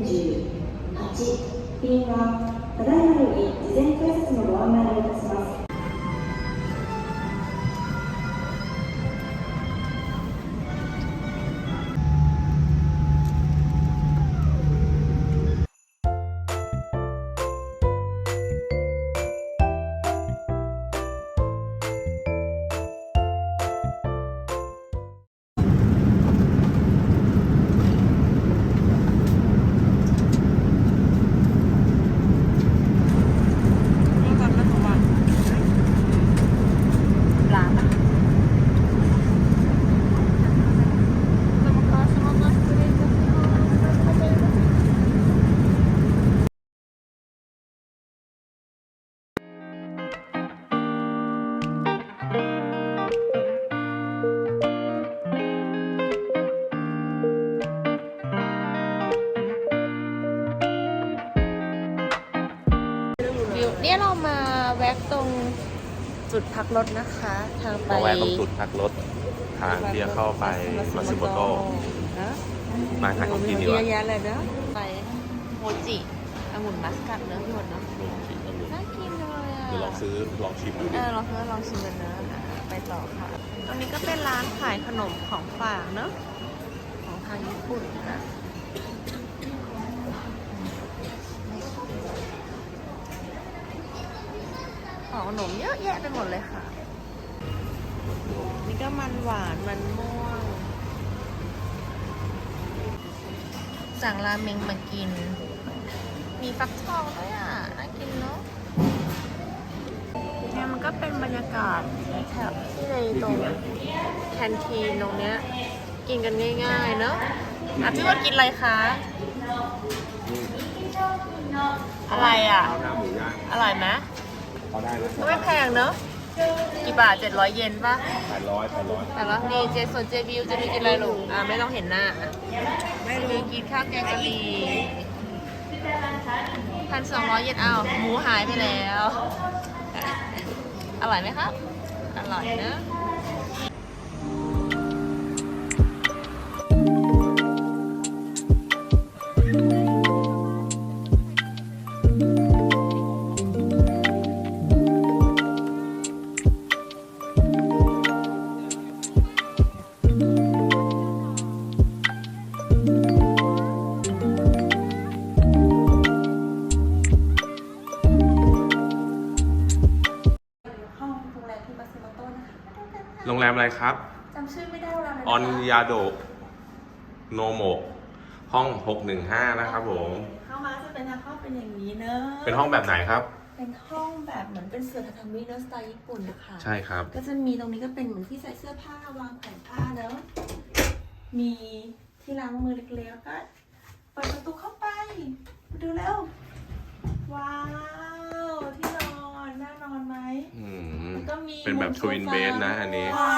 18便はただいまより事前 เนี่ยเรามาแวะตรงจุดพักรถนะคะ ทางไปมาแวะตรงจุดพักรถทางที่จะเข้าไปมาซิโมโตะนะมาหาของกินดีกเยว่าอะแยะเลยเนอะไปโมจิองุ่นมัสกัดเนอะพี่หมดเนอะลองชิมกันดูน่ากินเลยอะเดี๋ยวลองซื้อลองชิมดูเอดิอลองซื้อลองชิมกันเนอะอะไปต่อค่ะ ตรงนี้ก็เป็นร้านขายขนมของฝากเนอะของทางญี่ปุ่นนะของข นมเยอะแยะไปหมดเลยค่ะ นี่ก็มันหวานมันม่วง สั่งราเมงมากิน มีฟักทองด้วยอะ น่ากินเนาะเนี่ยมันก็เป็นบรรยากาศแถวที่ในตรงแคนทีนตรงเนี้ย กินกันง่ายๆเนาะอะพี่ว่ากินอะไรคะ อะไรอะข้าวหน้าหมูย่างอร่อยไหม พอได้แล้วก็ไม่แพงเนาะกี่บาท700เยนป่ะแปดร้อยแปดร้อยแต่ว่านี่เจส่วนเจบิวจะมีกินอะไรลูกอ่าไม่ต้องเห็นหน้าอะไม่รู้กินข้าวแกงกะหรี่พันสองร้อยเยนเอาหมูหายไปแล้ว อร่อยไหมครับ อร่อยนะ โรงแรมอะไรครับ จำชื่อไม่ได้โรงแรมอะไรออนยาโดโนโมะห้อง 615 นะครับผม เข้ามาจะเป็นทางเข้าเป็นอย่างนี้เนอะเป็นห้องแบบไหนครับ เป็นห้องแบบเหมือนเป็นเสือทาทามิเนอะสไตล์ญี่ปุ่นนะคะใช่ครับ ก็จะมีตรงนี้ก็เป็นเหมือนที่ใส่เสื้อผ้าวางแขวนผ้าเนอะมีที่ล้างมือเล็กๆแล้วก็เปิดประตูเข้าไปมาดูแล้วว้าว ที่นอนน่านอนไหม อื มแล้วก็มีเป็นแบบมุมโซ twin ฟา bed นะอันนี้ ใช่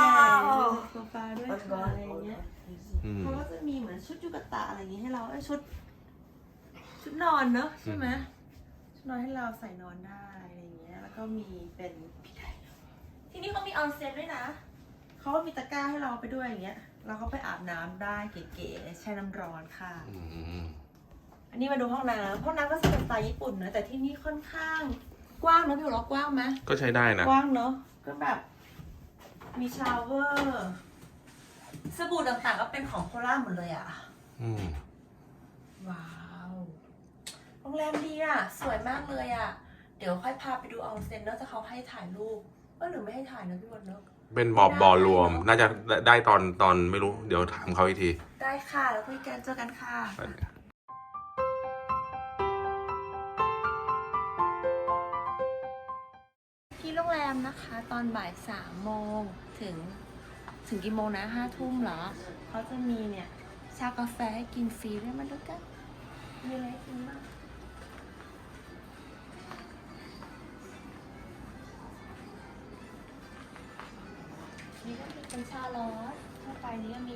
มีโซฟาด้วยค่ะอะไรอย่างเงี้ยอืม เขาก็จะมีเหมือนชุดยูกะตะอะไรอย่างงี้ให้เราเอ้ยชุด ชุดนอนเนอะใช่ไหมชุดนอนให้เราใส่นอนได้อะไรอย่างเงี้ย แล้วก็มีเป็นพี่ไดเนอะที่นี่เขามีออนเซ็นด้วยนะเขาก็มีตะกร้าให้เราไปด้วยอย่างเงี้ย เราก็ไปอาบน้ำได้เก๋ๆแช่น้ำร้อนค่ะ อืม อันนี้มาดูห้องน้ำห้องน้ำก็จะเป็นสไตล์ญี่ปุ่นนะแต่ที่นี่ค่อนข้างกว้างนะพี่หัวเราะกว้างไหมก็ใช้ได้นะ กว้างเนอะ ก็แบบมีชาวเวอร์สบู่ต่างๆก็เป็นของโคราชหมดเลยอะ อืมว้าวโรงแรมดีอะ สวยมากเลยอะ เดี๋ยวค่อยพาไปดูออนเซ็นเนอะถ้าเขาให้ถ่ายรูปเออหรือไม่ให้ถ่ายนะพี่บอลเนอะ เป็นบอบบอรวม น่าจะได้ตอนตอนไม่รู้ เดี๋ยวถามเขาอีกที ได้ค่ะ แล้วคุยกันเจอกันค่ะ ที่โรงแรมนะคะ ตอนบ่ายสามโมงถึงถึงกี่โมงนะห้าทุ่มเหรอเขาจะมีเนี่ยชากาแฟให้กินฟรีด้วยมาดูกันมีอะไรให้กินบ้างนี่ก็มีเป็นชาร้อนทั่วไปนี่ก็มี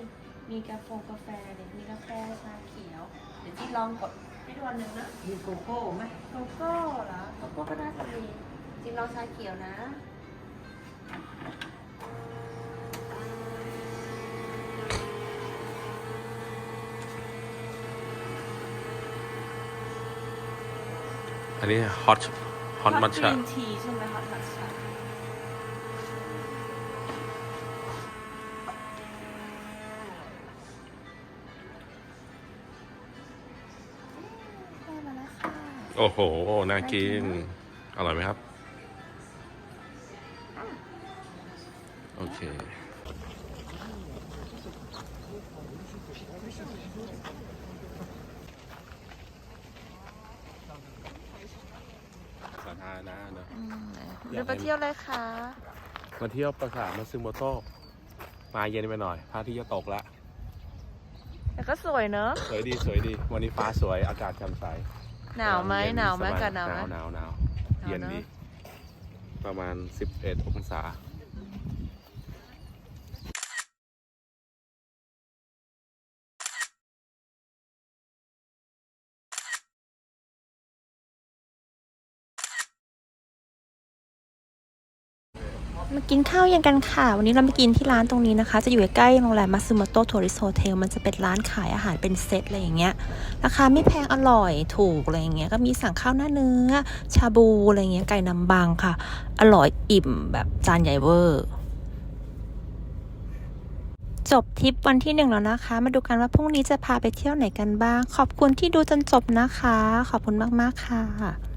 มีกาแฟกาแฟเดี๋ยวมีกาแฟชาเขียว เดี๋ยวที่ลองกดให้ดูอันหนึ่งนะมีโกโก้ไหมโกโก้เหรอโกโก้ก็น่าจะมี จริงลองชาเขียวนะอันนี้ฮอตฮอตมัทกฉะรีนทีใช่ไหมฮอตมัทฉะได้มาแล้วค่ะ โอ้โห น่ากิน อร่อยไหมครับ โอเค สาธารณะเนอะเดินไปเที่ยวเลยค่ะ มาเที่ยวปราสาทมาซึโมโตะมาเย็นไปหน่อยพระอาทิตย์จะตกแล้ว แต่ก็สวยเนอะสวยดีสวยดี วันนี้ฟ้าสวยอากาศแจ่มใสหนาวไหมเย็หนาวไหมสบอากาศหนาวไหม หนาวหนาวหนาว เย็นเนอะดี ประมาณ 11 องศา มากินข้าวเย็นกันค่ะ วันนี้เราไปกินที่ร้านตรงนี้นะคะ จะอยู่ใกล้โรงแรมมัตสึโมโตะทัวริสโฮเทลมันจะเป็นร้านขายอาหารเป็นเซตอะไรอย่างเงี้ยราคาไม่แพงอร่อยถูกอะไรอย่างเงี้ยก็มีสั่งข้าวหน้าเนื้อ ชาบูอะไรเงี้ยไก่น้ำบางค่ะ อร่อยอิ่มแบบจานใหญ่เวอร์ จบทริปวันที่หนึ่งแล้วนะคะ มาดูกันว่าพรุ่งนี้จะพาไปเที่ยวไหนกันบ้าง ขอบคุณที่ดูจนจบนะคะ ขอบคุณมากๆค่ะ